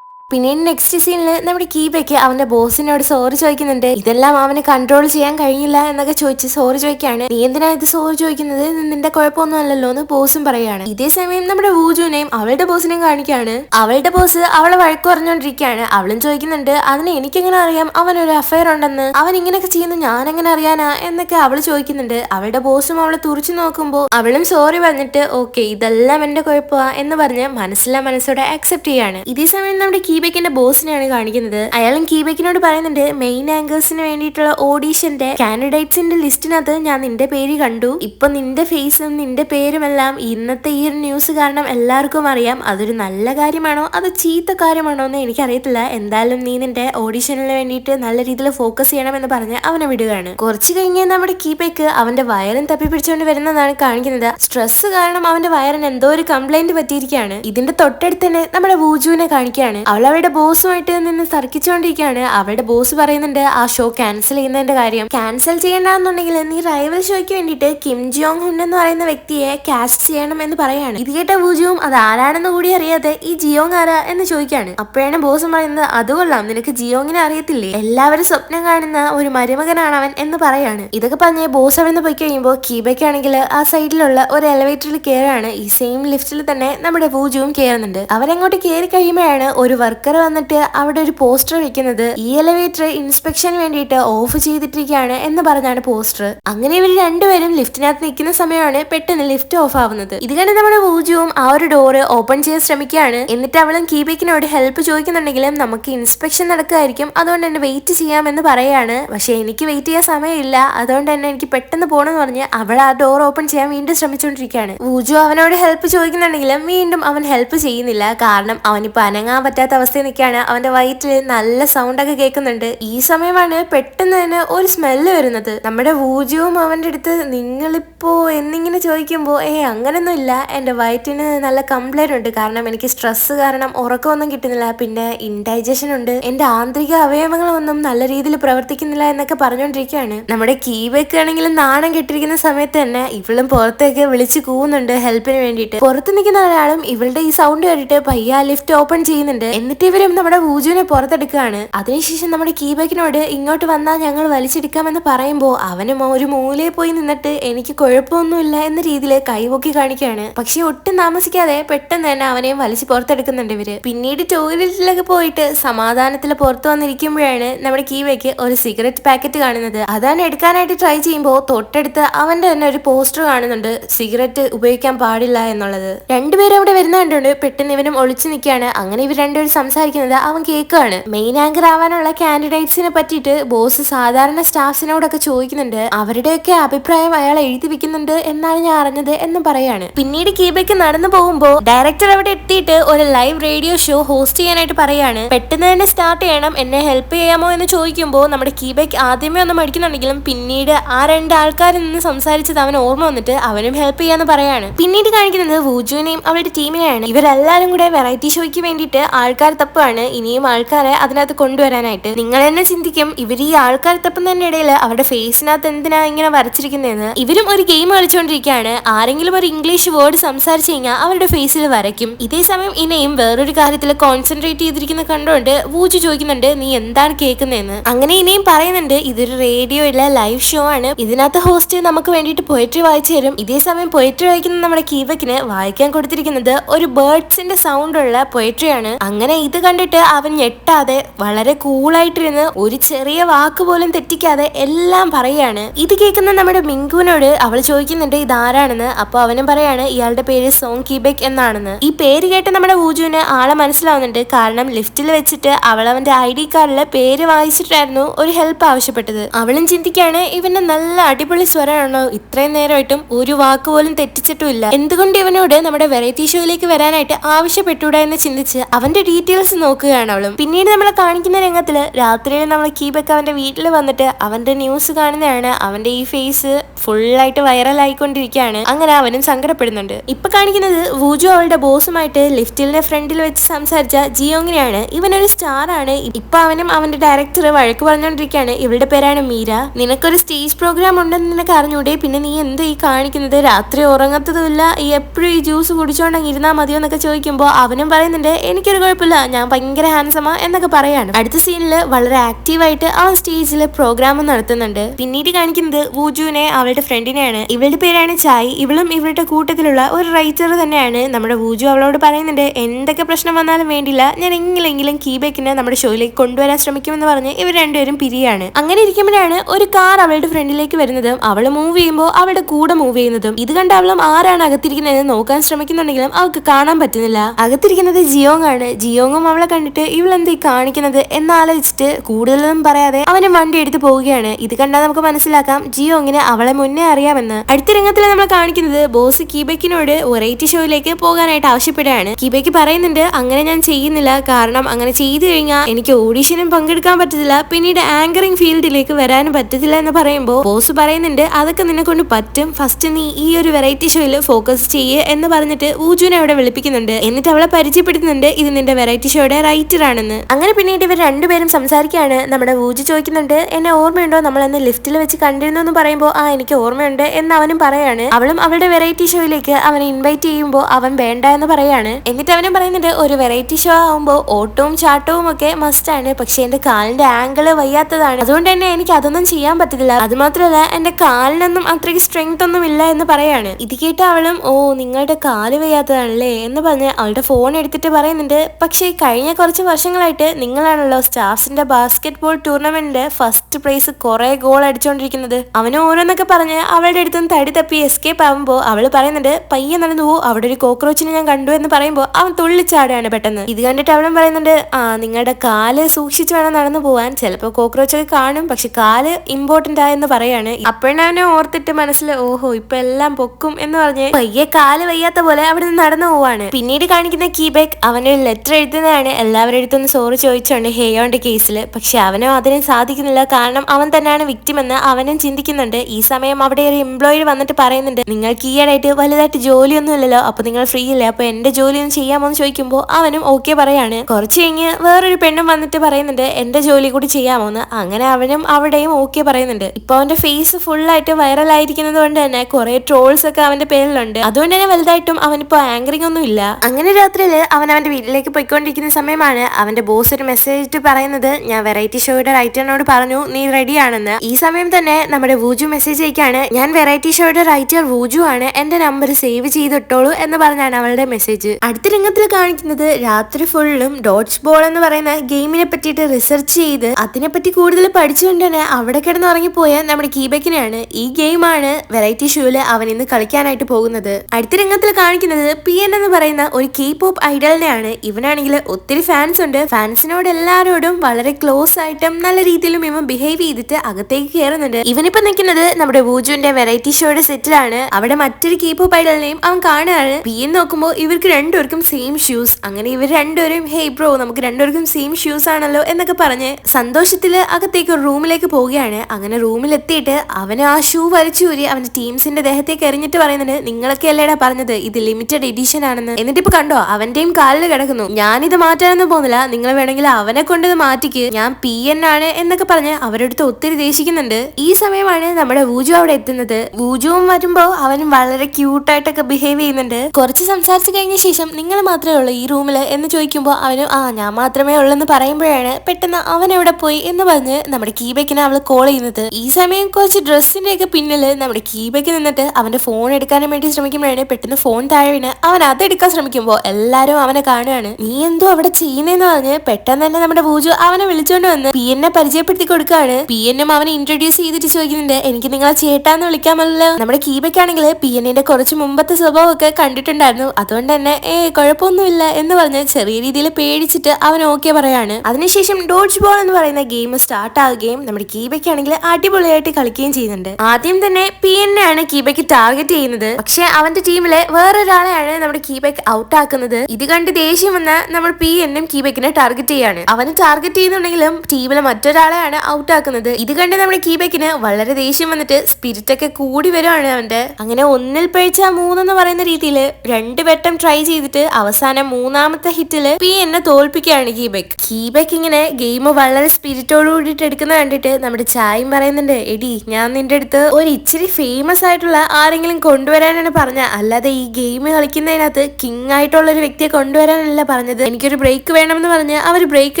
Speaker 1: പിന്നെ നെക്സ്റ്റ് സീനിൽ നമ്മുടെ കീബയ്ക്ക് അവന്റെ ബോസിനോട് സോറി ചോദിക്കുന്നുണ്ട്. ഇതെല്ലാം അവന് കൺട്രോൾ ചെയ്യാൻ കഴിഞ്ഞില്ല എന്നൊക്കെ ചോദിച്ച് സോറി ചോദിക്കാണ് നീ എന്തിനാ ഇത് സോറി ചോദിക്കുന്നത്? നിന്റെ കുഴപ്പമൊന്നും അല്ലല്ലോ എന്ന് ബോസും പറയാണ് ഇതേ സമയം നമ്മുടെ വൂജുവിനെയും അവളുടെ ബോസിനെയും കാണിക്കാണ് അവളുടെ ബോസ് അവളെ വഴക്ക് പറഞ്ഞുകൊണ്ടിരിക്കുകയാണ്. അവളും ചോദിക്കുന്നുണ്ട് അതിന് എനിക്കെങ്ങനെ അറിയാം? അവൻ ഒരു അഫയർ ഉണ്ടെന്ന്. അവൻ ഇങ്ങനെയൊക്കെ ചെയ്യുന്നു ഞാൻ എങ്ങനെ അറിയാനാ? എന്നൊക്കെ അവൾ ചോദിക്കുന്നുണ്ട്. അവളുടെ ബോസും അവളെ തുറച്ചു നോക്കുമ്പോൾ അവളും സോറി പറഞ്ഞിട്ട് ഓക്കെ ഇതെല്ലാം എന്റെ കുഴപ്പമാ എന്ന് പറഞ്ഞ് മനസ്സിലാ മനസ്സോടെ അക്സെപ്റ്റ് ചെയ്യാണ് ഇതേ സമയം നമ്മുടെ കീബേക്കിന്റെ ബോസിനെയാണ് കാണിക്കുന്നത്. അയാളും കീബേക്കിനോട് പറയുന്നുണ്ട് മെയിൻ ആങ്കേഴ്സിന് വേണ്ടിയിട്ടുള്ള ഓഡീഷന്റെ കാൻഡിഡേറ്റ്സിന്റെ ലിസ്റ്റിനകത്ത് ഞാൻ നിന്റെ പേര് കണ്ടു. ഇപ്പൊ നിന്റെ ഫേസും നിന്റെ പേരുമെല്ലാം ഇന്നത്തെ ഈ ഒരു ന്യൂസ് കാരണം എല്ലാവർക്കും അറിയാം. അതൊരു നല്ല കാര്യമാണോ? അത് ചീത്ത കാര്യമാണോ എന്ന് എനിക്കറിയത്തില്ല. എന്തായാലും നീ നിന്റെ ഓഡീഷനിൽ വേണ്ടിയിട്ട് നല്ല രീതിയിൽ ഫോക്കസ് ചെയ്യണം എന്ന് പറഞ്ഞ് അവനെ വിടുകയാണ്. കുറച്ച് കഴിഞ്ഞ് നമ്മുടെ കീബേക്ക് അവന്റെ വയറും തപ്പി പിടിച്ചുകൊണ്ട് വരുന്നതാണ് കാണിക്കുന്നത്. സ്ട്രെസ് കാരണം അവന്റെ വയറിന് എന്തോ ഒരു കംപ്ലൈന്റ് പറ്റിയിരിക്കുകയാണ്. ഇതിന്റെ തൊട്ടടുത്ത് തന്നെ നമ്മുടെ വൂജുവിനെ കാണിക്കുകയാണ്. അവൾ അവളുടെ ബോസുമായിട്ട് നിന്ന് തർക്കിച്ചുകൊണ്ടിരിക്കുകയാണ്. അവരുടെ ബോസ് പറയുന്നുണ്ട് ആ ഷോ ക്യാൻസൽ ചെയ്യുന്നതിന്റെ കാര്യം. ക്യാൻസൽ ചെയ്യണ്ടെന്നുണ്ടെങ്കിൽ നീ റൈവൽ ഷോയ്ക്ക് വേണ്ടിയിട്ട് കിം ജോങ് ഹുൻ എന്ന് പറയുന്ന വ്യക്തിയെ കാസ്റ്റ് ചെയ്യണം എന്ന് പറയാണ്. ഇത് കേട്ട വൂജുവും അത് ആരാണെന്ന് കൂടി അറിയാതെ ഈ ജിയോങ് ആരാ? എന്ന് ചോദിക്കാണ് അപ്പോഴാണ് ബോസ് പറയുന്നത് അത് കൊള്ളാം നിനക്ക് ജിയോങ്ങിനെ അറിയത്തില്ലേ? എല്ലാവരും സ്വപ്നം കാണുന്ന ഒരു മരുമകനാണ് അവൻ എന്ന് പറയാണ്. ഇതൊക്കെ പറഞ്ഞ് ബോസ് അവിടെ നിന്ന് പോയി കഴിയുമ്പോൾ കീബയ്ക്കാണെങ്കിൽ ആ സൈഡിലുള്ള ഒരു എലവേറ്ററിൽ കയറാണ്. ഈ സെയിം ലിഫ്റ്റിൽ തന്നെ നമ്മുടെ വൂജുവും കയറുന്നുണ്ട്. അവരങ്ങോട്ട് കയറി കഴിയുമ്പോഴാണ് ഒരു വർക്കർ വന്നിട്ട് അവിടെ ഒരു പോസ്റ്റർ വെക്കുന്നത് ഈ എലവേറ്റർ ഇൻസ്പെക്ഷൻ വേണ്ടിയിട്ട് ഓഫ് ചെയ്തിട്ടിരിക്കുകയാണ് എന്ന് പറഞ്ഞാണ് പോസ്റ്റർ. അങ്ങനെ ഇവർ രണ്ടുപേരും ലിഫ്റ്റിനകത്ത് നിൽക്കുന്ന സമയമാണ് പെട്ടെന്ന് ലിഫ്റ്റ് ഓഫ് ആവുന്നത്. ഇത് കണ്ട് നമ്മുടെ ഊജുവും ആ ഒരു ഡോറ് ഓപ്പൺ ചെയ്യാൻ ശ്രമിക്കുകയാണ്. എന്നിട്ട് അവളും കീബേക്കിനോട് ഹെൽപ്പ് ചോദിക്കുന്നുണ്ടെങ്കിലും നമുക്ക് ഇൻസ്പെക്ഷൻ നടക്കുമായിരിക്കും അതുകൊണ്ട് തന്നെ വെയിറ്റ് ചെയ്യാമെന്ന് പറയാണ്. പക്ഷെ എനിക്ക് വെയിറ്റ് ചെയ്യാൻ സമയമില്ല. അതുകൊണ്ട് തന്നെ എനിക്ക് പെട്ടെന്ന് പോകണമെന്ന് പറഞ്ഞ് അവൾ ആ ഡോർ ഓപ്പൺ ചെയ്യാൻ വീണ്ടും ശ്രമിച്ചുകൊണ്ടിരിക്കുകയാണ്. ഊജു അവനോട് ഹെൽപ്പ് ചോദിക്കുന്നുണ്ടെങ്കിലും വീണ്ടും അവൻ ഹെൽപ്പ് ചെയ്യുന്നില്ല. കാരണം അവനിപ്പോ അനങ്ങാൻ പറ്റാത്ത അവസ്ഥയിൽ നിൽക്കുകയാണ്. അവന്റെ വയറ്റിൽ നല്ല സൗണ്ട് ഒക്കെ കേൾക്കുന്നുണ്ട്. ഈ സമയമാണ് പെട്ടെന്ന് തന്നെ ഒരു സ്മെല്ല് വരുന്നത്. നമ്മുടെ ഊജവും അവന്റെ അടുത്ത് നിങ്ങളിപ്പോ എന്നിങ്ങനെ ചോദിക്കുമ്പോൾ ഏ അങ്ങനൊന്നും ഇല്ല. എന്റെ വയറ്റിന് നല്ല കംപ്ലൈന്റ് ഉണ്ട്. കാരണം എനിക്ക് സ്ട്രെസ് കാരണം ഉറക്കമൊന്നും കിട്ടുന്നില്ല. പിന്നെ ഇൻഡൈജഷൻ ഉണ്ട്. എന്റെ ആന്തരിക അവയവങ്ങളൊന്നും നല്ല രീതിയിൽ പ്രവർത്തിക്കുന്നില്ല എന്നൊക്കെ പറഞ്ഞുകൊണ്ടിരിക്കുകയാണ്. നമ്മുടെ കീബേക്ക് ആണെങ്കിലും നാണം കെട്ടിരിക്കുന്ന സമയത്ത് തന്നെ ഇവളും പുറത്തേക്ക് വിളിച്ച് കൂവുന്നുണ്ട് ഹെൽപ്പിന് വേണ്ടിയിട്ട്. പുറത്ത് നിൽക്കുന്ന ഒരാളും ഇവളുടെ ഈ സൗണ്ട് കേട്ടിട്ട് പയ്യ ലിഫ്റ്റ് ഓപ്പൺ ചെയ്യുന്നുണ്ട്. ഇവരും നമ്മുടെ ഊജുവിനെ പുറത്തെടുക്കുകയാണ്. അതിനുശേഷം നമ്മുടെ കീബേക്കിനോട് ഇങ്ങോട്ട് വന്നാൽ ഞങ്ങൾ വലിച്ചെടുക്കാമെന്ന് പറയുമ്പോൾ അവനും ഒരു മൂലയിൽ പോയി നിന്നിട്ട് എനിക്ക് കുഴപ്പമൊന്നുമില്ല എന്ന രീതിയിൽ കൈപൊക്കി കാണിക്കുകയാണ്. പക്ഷെ ഒട്ടും താമസിക്കാതെ പെട്ടെന്ന് തന്നെ അവനെയും വലിച്ച് പുറത്തെടുക്കുന്നുണ്ട് ഇവർ. പിന്നീട് ടോയ്ലറ്റിലൊക്കെ പോയിട്ട് സമാധാനത്തിൽ പുറത്തു വന്നിരിക്കുമ്പോഴാണ് നമ്മുടെ കീവയ്ക്ക് ഒരു സിഗരറ്റ് പാക്കറ്റ് കാണുന്നത്. അതാണ് എടുക്കാനായിട്ട് ട്രൈ ചെയ്യുമ്പോൾ തൊട്ടടുത്ത് അവന്റെ തന്നെ ഒരു പോസ്റ്റർ കാണുന്നുണ്ട് സിഗരറ്റ് ഉപയോഗിക്കാൻ പാടില്ല എന്നുള്ളത്. രണ്ടുപേരും അവിടെ വരുന്ന പെട്ടെന്ന് ഇവനും ഒളിച്ചു നിൽക്കുകയാണ്. അങ്ങനെ ഇവർ രണ്ടുപേരും സംസാരിക്കുന്നത് അവൻ കേൾക്കുകയാണ് മെയിൻ ആങ്കർ ആവാനുള്ള കാൻഡിഡേറ്റ്സിനെ പറ്റിയിട്ട് ബോസ് സാധാരണ സ്റ്റാഫ്സിനോടൊക്കെ ചോദിക്കുന്നുണ്ട്. അവരുടെയൊക്കെ അഭിപ്രായം അയാൾ എഴുതി വെക്കുന്നുണ്ട് എന്നാണ് ഞാൻ അറിഞ്ഞത് എന്ന് പറയാണ്. പിന്നീട് കീബയ്ക്ക് നടന്നു പോകുമ്പോ ഡയറക്ടർ അവിടെ എത്തിയിട്ട് ഒരു ലൈവ് റേഡിയോ ഷോ ഹോസ്റ്റ് ചെയ്യാനായിട്ട് പറയാണ്. പെട്ടെന്ന് തന്നെ സ്റ്റാർട്ട് ചെയ്യണം എന്നെ ഹെൽപ്പ് ചെയ്യാമോ എന്ന് ചോദിക്കുമ്പോൾ നമ്മുടെ കീബയ്ക്ക് ആദ്യമേ ഒന്ന് മടിക്കുന്നുണ്ടെങ്കിലും പിന്നീട് ആ രണ്ട് ആൾക്കാരിൽ നിന്ന് സംസാരിച്ചത് അവൻ ഓർമ്മ വന്നിട്ട് അവനും ഹെൽപ്പ് ചെയ്യാന്ന് പറയാണ്. പിന്നീട് കാണിക്കുന്നത് വൂജുവിനെയും അവരുടെ ടീമിനെയാണ് ഇവരെല്ലാരും കൂടെ വെറൈറ്റി ഷോയ്ക്ക് വേണ്ടിയിട്ട് ആൾക്കാർ തപ്പാണ്. ഇനിയും ആൾക്കാരെ അതിനകത്ത് കൊണ്ടുവരാനായിട്ട്. നിങ്ങൾ തന്നെ ചിന്തിക്കും. ഇവർ ഈ ആൾക്കാർ തപ്പുന്നതിന്റെ ഇടയിൽ അവരുടെ ഫേസിനകത്ത് എന്തിനാ ഇങ്ങനെ വരച്ചിരിക്കുന്നതെന്ന്. ഇവരും ഒരു ഗെയിം കളിച്ചുകൊണ്ടിരിക്കുകയാണ് ആരെങ്കിലും ഒരു ഇംഗ്ലീഷ് വേർഡ് സംസാരിച്ചു കഴിഞ്ഞാൽ അവരുടെ ഫേസിൽ വരയ്ക്കും. ഇതേ സമയം ഇനയും വേറൊരു കാര്യത്തിൽ കോൺസെൻട്രേറ്റ് ചെയ്തിരിക്കുന്ന കണ്ടുകൊണ്ട് വൂച്ചു ചോദിക്കുന്നുണ്ട് നീ എന്താണ് കേൾക്കുന്നതെന്ന്? അങ്ങനെ ഇനിയും പറയുന്നുണ്ട് ഇതൊരു റേഡിയോ ഇല്ല ലൈവ് ഷോ ആണ്. ഇതിനകത്ത് ഹോസ്റ്റ് നമുക്ക് വേണ്ടിയിട്ട് പോയട്രി വായിച്ചു തരും. ഇതേ സമയം പോയട്രി വായിക്കുന്ന നമ്മുടെ കീവക്കിന് വായിക്കാൻ കൊടുത്തിരിക്കുന്നത് ഒരു ബേർഡ്സിന്റെ സൗണ്ട് ഉള്ള പൊയട്രി ആണ്. അങ്ങനെ ഇത് കണ്ടിട്ട് അവൻ ഞെട്ടാതെ വളരെ കൂളായിട്ടിരുന്ന് ഒരു ചെറിയ വാക്ക് പോലും തെറ്റിക്കാതെ എല്ലാം പറയാണ്. ഇത് കേൾക്കുന്ന നമ്മുടെ മിങ്കുവിനോട് അവൾ ചോദിക്കുന്നുണ്ട് ഇതാരാണെന്ന്? അപ്പൊ അവനും പറയാണ് ഇയാളുടെ പേര് സോങ് കിബെക് എന്നാണെന്ന്. ഈ പേര് കേട്ട് നമ്മുടെ ഊജുവിന് ആളെ മനസ്സിലാവുന്നുണ്ട്. കാരണം ലിഫ്റ്റിൽ വെച്ചിട്ട് അവൾ അവന്റെ ഐ ഡി കാർഡിലെ പേര് വായിച്ചിട്ടായിരുന്നു ഒരു ഹെൽപ്പ് ആവശ്യപ്പെട്ടത്. അവളും ചിന്തിക്കാണ് ഇവന്റെ നല്ല അടിപൊളി സ്വരമാണോ ഇത്രയും നേരമായിട്ടും ഒരു വാക്ക് പോലും തെറ്റിച്ചിട്ടുമില്ല. എന്തുകൊണ്ട് ഇവനോട് നമ്മുടെ വെറൈറ്റി ഷോയിലേക്ക് വരാനായിട്ട് ആവശ്യപ്പെട്ടൂടാ എന്ന് ചിന്തിച്ച് അവന്റെ ഡീറ്റെയിൽസ് നോക്കുകയാണ് അവളും. പിന്നീട് നമ്മൾ കാണിക്കുന്ന രംഗത്തിൽ രാത്രിയിൽ നമ്മൾ കീബക്ക് അവന്റെ വീട്ടിൽ വന്നിട്ട് അവന്റെ ന്യൂസ് കാണുന്നതാണ്. അവന്റെ ഈ ഫേസ് ഫുള്ളായിട്ട് വൈറൽ ആയിക്കൊണ്ടിരിക്കുകയാണ്. അങ്ങനെ അവനും സങ്കടപ്പെടുന്നുണ്ട്. ഇപ്പൊ കാണിക്കുന്നത് വൂജു അവളുടെ ബോസുമായിട്ട് ലിഫ്റ്റിലിന്റെ ഫ്രണ്ടിൽ വെച്ച് സംസാരിച്ച ജിയോങ്ങിനെയാണ്. ഇവനൊരു സ്റ്റാർ ആണ് ഇപ്പൊ അവനും അവന്റെ ഡയറക്ടർ വഴക്ക് പറഞ്ഞുകൊണ്ടിരിക്കുകയാണ് ഇവളുടെ പേരാണ് മീര. നിനക്കൊരു സ്റ്റേജ് പ്രോഗ്രാം ഉണ്ടെന്ന് നിനക്ക് അറിഞ്ഞൂടെ? പിന്നെ നീ എന്ത് ഈ കാണിക്കുന്നത്? രാത്രി ഉറങ്ങത്തതുമില്ല. എപ്പോഴും ഈ ജ്യൂസ് കുടിച്ചോണ്ടെങ്കിൽ ഇരുന്നാ മതിയോ എന്നൊക്കെ ചോദിക്കുമ്പോൾ അവനും പറയുന്നുണ്ട് എനിക്കൊരു കുഴപ്പമില്ല. ഞാൻ ഭയങ്കര ഹാൻസമാ എന്നൊക്കെ പറയാണ്. അടുത്ത സീനിൽ വളരെ ആക്റ്റീവായിട്ട് ആ സ്റ്റേജിൽ പ്രോഗ്രാം നടത്തുന്നുണ്ട്. പിന്നീട് കാണിക്കുന്നത് വൂജുവിനെ അവളുടെ ഫ്രണ്ടിനെയാണ് ഇവളുടെ പേരാണ് ചായ്. ഇവളും ഇവളുടെ കൂട്ടത്തിലുള്ള ഒരു റൈറ്റർ തന്നെയാണ്. നമ്മുടെ വൂജു അവളോട് പറയുന്നുണ്ട് എന്തൊക്കെ പ്രശ്നം വന്നാലും വേണ്ടില്ല. ഞാൻ എങ്ങനെയെങ്കിലും കീബേക്കിനെ നമ്മുടെ ഷോയിലേക്ക് കൊണ്ടുവരാൻ ശ്രമിക്കുമെന്ന് പറഞ്ഞ് ഇവർ രണ്ടുപേരും പിരിയാണ്. അങ്ങനെ ഇരിക്കുമ്പോഴാണ് ഒരു കാർ അവളുടെ ഫ്രണ്ടിലേക്ക് വരുന്നതും അവൾ മൂവ് ചെയ്യുമ്പോൾ അവളുടെ കൂടെ മൂവ് ചെയ്യുന്നതും. ഇത് കണ്ട് അവളും ആരാണ് അകത്തിരിക്കുന്നത് നോക്കാൻ ശ്രമിക്കുന്നുണ്ടെങ്കിലും അവൾക്ക് കാണാൻ പറ്റുന്നില്ല. അകത്തിരിക്കുന്നത് ജിയോങ് ആണ് ജിയോങ്ങും അവളെ കണ്ടിട്ട് ഇവളെന്തീ കാണിക്കുന്നത് എന്നാലോചിച്ചിട്ട് കൂടുതലൊന്നും പറയാതെ അവന് വണ്ടി എടുത്ത് പോവുകയാണ്. ഇത് കണ്ടാൽ നമുക്ക് മനസ്സിലാക്കാം ജിയോങ്ങിന് അവളെ മുന്നേ അറിയാമെന്ന്. അടുത്ത രംഗത്തിൽ നമ്മൾ കാണിക്കുന്നത്. ബോസ് കീബക്കിനോട് വെറൈറ്റി ഷോയിലേക്ക് പോകാനായിട്ട് ആവശ്യപ്പെടുകയാണ്. കീബക്ക് പറയുന്നുണ്ട് അങ്ങനെ ഞാൻ ചെയ്യുന്നില്ല. കാരണം അങ്ങനെ ചെയ്തു കഴിഞ്ഞാൽ എനിക്ക് ഓഡീഷനും പങ്കെടുക്കാൻ പറ്റത്തില്ല. പിന്നീട് ആങ്കറിംഗ് ഫീൽഡിലേക്ക് വരാനും പറ്റത്തില്ല എന്ന് പറയുമ്പോൾ ബോസ് പറയുന്നുണ്ട് അതൊക്കെ നിന്നെ കൊണ്ട് പറ്റും. ഫസ്റ്റ് നീ ഈ ഒരു വെറൈറ്റി ഷോയിൽ ഫോക്കസ് ചെയ്യേ എന്ന് പറഞ്ഞിട്ട് ഊജുനെ അവിടെ വിളിപ്പിക്കുന്നുണ്ട്. എന്നിട്ട് അവളെ പരിചയപ്പെടുത്തുന്നുണ്ട് ഇത് നിന്റെ ഷോയുടെ റൈറ്റർ ആണെന്ന് അങ്ങനെ പിന്നീട് ഇവർ രണ്ടുപേരും സംസാരിക്കുകയാണ് നമ്മുടെ ഊജി ചോദിക്കുന്നുണ്ട് എന്നെ ഓർമ്മയുണ്ടോ? നമ്മൾ അന്ന് ലിഫ്റ്റിൽ വെച്ച് കണ്ടിരുന്നു എന്ന് പറയുമ്പോൾ ആ എനിക്ക് ഓർമ്മയുണ്ട് എന്ന് അവനും പറയാണ്. അവളും അവളുടെ വെറൈറ്റി ഷോയിലേക്ക് അവനെ ഇൻവൈറ്റ് ചെയ്യുമ്പോൾ അവൻ വേണ്ട എന്ന് പറയാണ്. എന്നിട്ട് അവനും പറയുന്നുണ്ട് ഒരു വെറൈറ്റി ഷോ ആവുമ്പോൾ ഓട്ടവും ചാട്ടവും ഒക്കെ മസ്റ്റ് ആണ്. പക്ഷെ എന്റെ കാലിന്റെ ആംഗിൾ വയ്യാത്തതാണ്. അതുകൊണ്ട് തന്നെ എനിക്ക് അതൊന്നും ചെയ്യാൻ പറ്റത്തില്ല. അത് മാത്രമല്ല എന്റെ കാലിനൊന്നും അത്രയ്ക്ക് സ്ട്രെങ്ത് ഒന്നും ഇല്ല എന്ന് പറയാണ്. ഇത് കേട്ട അവളും ഓ നിങ്ങളുടെ കാൽ വയ്യാത്തതാണല്ലേ? എന്ന് പറഞ്ഞ് അവളുടെ ഫോൺ എടുത്തിട്ട് പറയുന്നുണ്ട്. പക്ഷേ കഴിഞ്ഞ കുറച്ച് വർഷങ്ങളായിട്ട് നിങ്ങളാണല്ലോ സ്റ്റാഫ്സിന്റെ ബാസ്കറ്റ് ബോൾ ടൂർണമെന്റിന്റെ ഫസ്റ്റ് പ്രൈസ് കുറെ ഗോൾ അടിച്ചുകൊണ്ടിരിക്കുന്നത് അവന് ഓരോന്നൊക്കെ പറഞ്ഞ് അവളുടെ അടുത്തും തടി തപ്പി എസ്കേപ്പ് ആവുമ്പോൾ അവൾ പറയുന്നുണ്ട് പയ്യെ നടന്നു പോകും അവിടെ ഒരു കോക്രോച്ചിനെ ഞാൻ കണ്ടു എന്ന് പറയുമ്പോൾ അവൻ തുള്ളിച്ചാടുകയാണ് പെട്ടെന്ന്. ഇത് കണ്ടിട്ട് അവളും പറയുന്നുണ്ട് ആ നിങ്ങളുടെ കാൽ സൂക്ഷിച്ചു വേണം നടന്നു പോവാൻ. ചിലപ്പോൾ കോക്രോച്ചൊക്കെ കാണും പക്ഷെ കാൽ ഇമ്പോർട്ടന്റ് ആയെന്ന് പറയാണ്. അപ്പോഴവനെ ഓർത്തിട്ട് മനസ്സിൽ ഓഹോ ഇപ്പൊ എല്ലാം പൊക്കും എന്ന് പറഞ്ഞ് പയ്യെ കാൽ വയ്യാത്ത പോലെ അവിടെ നിന്ന് നടന്നു പോവാണ്. പിന്നീട് കാണിക്കുന്ന കീബാക്ക് അവനൊരു ലെറ്റർ എഴുതുന്നതാണ് എല്ലാവരുടെ അടുത്തൊന്ന് സോറി ചോദിച്ചുകൊണ്ട് ഹേയോന്റെ കേസിൽ പക്ഷെ അവനും അതിന് സാധിക്കുന്നില്ല. കാരണം അവൻ തന്നെയാണ് വിക്ടിം എന്ന് അവനും ചിന്തിക്കുന്നുണ്ട്. ഈ സമയം അവിടെ ഒരു എംപ്ലോയി വന്നിട്ട് പറയുന്നുണ്ട് നിങ്ങൾക്ക് ഈയിടെയായിട്ട് വലുതായിട്ട് ജോലിയൊന്നും ഇല്ലല്ലോ. അപ്പൊ നിങ്ങൾ ഫ്രീ അല്ലേ? അപ്പൊ എന്റെ ജോലി ചെയ്യാമോന്ന് ചെയ്യാമോ എന്ന് ചോദിക്കുമ്പോൾ അവനും ഓക്കെ പറയാണ്. കുറച്ച് കഴിഞ്ഞ് വേറൊരു പെണ്ണും വന്നിട്ട് പറയുന്നുണ്ട് എന്റെ ജോലി കൂടി ചെയ്യാമോ എന്ന്. അങ്ങനെ അവനും അവിടെയും ഓക്കെ പറയുന്നുണ്ട്. ഇപ്പൊ അവന്റെ ഫേസ് ഫുള്ളായിട്ട് വൈറൽ ആയിരിക്കുന്നത് കൊണ്ട് തന്നെ കുറെ ട്രോൾസ് ഒക്കെ അവന്റെ പേരിലുണ്ട്. അതുകൊണ്ട് തന്നെ വലുതായിട്ടും അവനിപ്പോ ആങ്കറിംഗ് ഒന്നും ഇല്ല. അങ്ങനെ രാത്രിയിൽ അവൻ അവന്റെ വീട്ടിലേക്ക് പോയിക്കൊണ്ടിരിക്കുന്ന സമയമാണ്. അവന്റെ ബോസ് ഒരു മെസ്സേജ് ഇട്ട് പറയുന്നത് ഞാൻ വെറൈറ്റി ഷോയുടെ റൈറ്ററിനോട് പറഞ്ഞു നീ റെഡി ആണെന്ന്. ഈ സമയം തന്നെ നമ്മുടെ വൂജു മെസ്സേജ് അയക്കാണ്. ഞാൻ വെറൈറ്റി ഷോയുടെ റൈറ്റർ വൂജു ആണ്. എന്റെ നമ്പർ സേവ് ചെയ്തിട്ടോളൂ എന്ന് പറഞ്ഞാണ് അവളുടെ മെസ്സേജ് അടുത്ത രംഗത്തിൽ കാണിക്കുന്നത് രാത്രി ഫുള്ളും ഡോട്ട്സ് ബോൾ എന്ന് പറയുന്ന ഗെയിമിനെ പറ്റിയിട്ട് റിസർച്ച് ചെയ്ത് അതിനെപ്പറ്റി കൂടുതൽ പഠിച്ചുകൊണ്ട് തന്നെ അവിടെ കിടന്ന് ഉറങ്ങിപ്പോയ നമ്മുടെ കീബക്കിനെയാണ് ഈ ഗെയിമാണ് വെറൈറ്റി ഷോയിൽ അവൻ ഇന്ന് കളിക്കാനായിട്ട് പോകുന്നത്. അടുത്ത രംഗത്തിൽ കാണിക്കുന്നത് പി എൻ എന്ന് പറയുന്ന ഒരു കെ പോപ്പ് ഐഡലിനെയാണ് ഇവനാണെങ്കിൽ ഒത്തിരി ഫാൻസ് ഉണ്ട്. ഫാൻസിനോട് എല്ലാവരോടും വളരെ ക്ലോസ് ആയിട്ടും നല്ല രീതിയിലും ഇവൻ ബിഹേവ് ചെയ്തിട്ട് അകത്തേക്ക് കയറുന്നുണ്ട് ഇവനിപ്പോ നിൽക്കുന്നത് നമ്മുടെ ബൂജുവിന്റെ വെറൈറ്റി ഷോയുടെ സെറ്റിലാണ് അവിടെ മറ്റൊരു കീപ്പ് ഐഡലിനെയും അവൻ കാണുകയാണ്. എൻ നോക്കുമ്പോൾ ഇവർക്ക് രണ്ടുപേർക്കും സെയിം ഷൂസ് അങ്ങനെ ഇവർ രണ്ടുപേരും ഹേ ബ്രോ നമുക്ക് രണ്ടുപേർക്കും സെയിം ഷൂസ് ആണല്ലോ എന്നൊക്കെ പറഞ്ഞ് സന്തോഷത്തിൽ അകത്തേക്ക് ഒരു റൂമിലേക്ക് പോവുകയാണ്. അങ്ങനെ റൂമിൽ എത്തിയിട്ട് അവന് ആ ഷൂ വലിച്ചൂരി അവന്റെ ടീംസിന്റെ ദേഹത്തേക്ക് എറിഞ്ഞിട്ട് പറയുന്നുണ്ട് നിങ്ങളൊക്കെ അല്ലേടാ പറഞ്ഞത്? ഇത് ലിമിറ്റഡ് എഡിഷൻ ആണെന്ന്. എന്നിട്ട് ഇപ്പൊ കണ്ടോ അവന്റെയും കാലിൽ കിടക്കുന്നു. ഞാനിത് മാറ്റാനൊന്നും പോകുന്നില്ല. നിങ്ങൾ വേണമെങ്കിൽ അവനെ കൊണ്ട് ഇത് മാറ്റിക്ക്. ഞാൻ പി എൻ ആണ് എന്നൊക്കെ പറഞ്ഞ് അവരടുത്ത് ഒത്തിരി ദേഷിക്കുന്നുണ്ട്. ഈ സമയമാണ് നമ്മുടെ വൂജു അവിടെ എത്തുന്നത്. വൂജുവും വരുമ്പോ അവനും വളരെ ക്യൂട്ടായിട്ടൊക്കെ ബിഹേവ് ചെയ്യുന്നുണ്ട്. കുറച്ച് സംസാരിച്ച് കഴിഞ്ഞ ശേഷം നിങ്ങൾ മാത്രമേ ഉള്ളൂ ഈ റൂമിൽ എന്ന് ചോദിക്കുമ്പോൾ അവനും ആ ഞാൻ മാത്രമേ ഉള്ളൂ എന്ന് പറയുമ്പോഴാണ് പെട്ടെന്ന് അവൻ എവിടെ പോയി? എന്ന് പറഞ്ഞ് നമ്മുടെ കീബയ്ക്കിനെ അവൾ കോൾ ചെയ്യുന്നത്. ഈ സമയം കുറച്ച് ഡ്രസ്സിന്റെ ഒക്കെ പിന്നിൽ നമ്മുടെ കീബയ്ക്ക് നിന്നിട്ട് അവന്റെ ഫോൺ എടുക്കാനും വേണ്ടി ശ്രമിക്കുമ്പോഴാണ് പെട്ടെന്ന് ഫോൺ താഴെ വീണ് അവൻ അതെടുക്കാൻ ശ്രമിക്കുമ്പോൾ എല്ലാരും അവനെ കാണുകയാണ്. നീ എന്തോ അവിടെ ചെയ്യുന്നതെന്ന് പറഞ്ഞ് പെട്ടെന്ന് തന്നെ നമ്മുടെ പൂജു അവനെ വിളിച്ചോണ്ട് വന്ന് പി എന്നെ പരിചയപ്പെടുത്തി കൊടുക്കുകയാണ് പി എന്നും അവനെ ഇൻട്രൊഡ്യൂസ് ചെയ്തിട്ട് ചോദിക്കുന്നുണ്ട്. എനിക്ക് നിങ്ങളെ ചേട്ടാന്ന് വിളിക്കാമല്ലോ? നമ്മുടെ കീബയ്ക്കാണെങ്കിൽ പി എന്നിന്റെ കുറച്ച് മുമ്പത്തെ സ്വഭാവമൊക്കെ കണ്ടിട്ടുണ്ടായിരുന്നു. അതുകൊണ്ട് തന്നെ ഏ കുഴപ്പമൊന്നുമില്ല എന്ന് പറഞ്ഞ് ചെറിയ രീതിയിൽ പേടിച്ചിട്ട് അവൻ ഓക്കെ പറയാണ്. അതിനുശേഷം ഡോഡ്ജ് ബോൾ എന്ന് പറയുന്ന ഗെയിം സ്റ്റാർട്ട് ആവുകയും നമ്മുടെ കീബയ്ക്കാണെങ്കിൽ അടിപൊളിയായിട്ട് കളിക്കുകയും ചെയ്യുന്നുണ്ട്. ആദ്യം തന്നെ പി എന്നെയാണ് കീബയ്ക്ക് ടാർഗറ്റ് ചെയ്യുന്നത്. പക്ഷെ അവന്റെ ടീമിലെ വേറൊരാളെയാണ് നമ്മുടെ കീബയ്ക്ക് ഔട്ട് ആക്കുന്നത്. ഇത് കണ്ട് ദേഷ്യം വന്ന നമ്മൾ പി എന്നും കീബക്കിനെ ടാർഗറ്റ് ചെയ്യാണ്. അവന് ടാർഗറ്റ് ചെയ്യുന്നുണ്ടെങ്കിലും ടീമിലെ മറ്റൊരാളെയാണ് ഔട്ട് ആക്കുന്നത്. ഇത് കണ്ട് നമ്മുടെ കീബക്കിന് വളരെ ദേഷ്യം വന്നിട്ട് സ്പിരിറ്റ് ഒക്കെ കൂടി വരുവാണ് അവന്റെ അങ്ങനെ ഒന്നിൽ പഴിച്ച മൂന്നെന്ന് പറയുന്ന രീതിയിൽ രണ്ട് വട്ടം ട്രൈ ചെയ്തിട്ട് അവസാനം മൂന്നാമത്തെ ഹിറ്റിൽ പി എന്നെ തോൽപ്പിക്കുകയാണ് കീബക് കീബക് ഇങ്ങനെ ഗെയിം വളരെ സ്പിരിറ്റോട് കൂടിയിട്ട് എടുക്കുന്ന കണ്ടിട്ട് നമ്മുടെ ചായം പറയുന്നുണ്ട് എടി ഞാൻ നിന്റെ അടുത്ത് ഒരു ഇച്ചിരി ഫേമസ് ആയിട്ടുള്ള ആരെങ്കിലും കൊണ്ടുവരാനാണ് പറഞ്ഞ അല്ലാതെ ഈ ഗെയിം കളിക്കുന്നതിനകത്ത് കിങ് ആയിട്ടുള്ള ഒരു വ്യക്തിയെ കൊണ്ടുവരാനല്ല പറഞ്ഞത്. എനിക്കൊരു ബ്രേക്ക് വേണമെന്ന് പറഞ്ഞ് അവർ ബ്രേക്ക്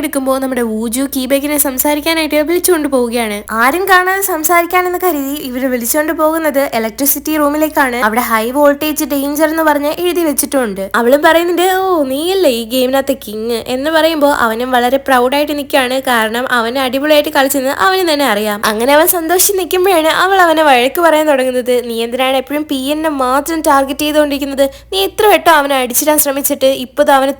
Speaker 1: എടുക്കുമ്പോൾ നമ്മുടെ ഊജു കീബേക്കിനെ സംസാരിക്കാനായിട്ട് വിളിച്ചുകൊണ്ട് പോവുകയാണ്. ആരും കാണാതെ സംസാരിക്കാനെന്ന് കരുതി ഇവർ വിളിച്ചുകൊണ്ട് പോകുന്നത് ഇലക്ട്രിസിറ്റി റൂമിലേക്കാണ് അവിടെ ഹൈ വോൾട്ടേജ് ഡേഞ്ചർ എന്ന് പറഞ്ഞ് എഴുതി വെച്ചിട്ടുണ്ട്. അവളും പറയുന്നുണ്ട് ഓ നീയല്ലേ ഈ ഗെയിമിനകത്തെ കിങ് എന്ന് പറയുമ്പോൾ അവനും വളരെ പ്രൗഡായിട്ട് നിൽക്കുകയാണ് കാരണം അവൻ അടിപൊളിയായിട്ട് കളിച്ചെന്ന് അവന് തന്നെ അറിയാം. അങ്ങനെ അവൻ സന്തോഷിച്ച് നിൽക്കുമ്പോഴാണ് അവൾ അവനെ വഴക്ക് പറയാൻ തുടങ്ങുന്നത്. നീ എന്തിനാണ് എപ്പോഴും പി എന്നെ മാത്രം ടാർഗറ്റ് ചെയ്തുകൊണ്ടിരിക്കുന്നത്? നീ എത്ര വട്ടം അവനെ അടിച്ചിടാൻ ശ്രമിച്ചിട്ട് ഇപ്പോൾ അവനെ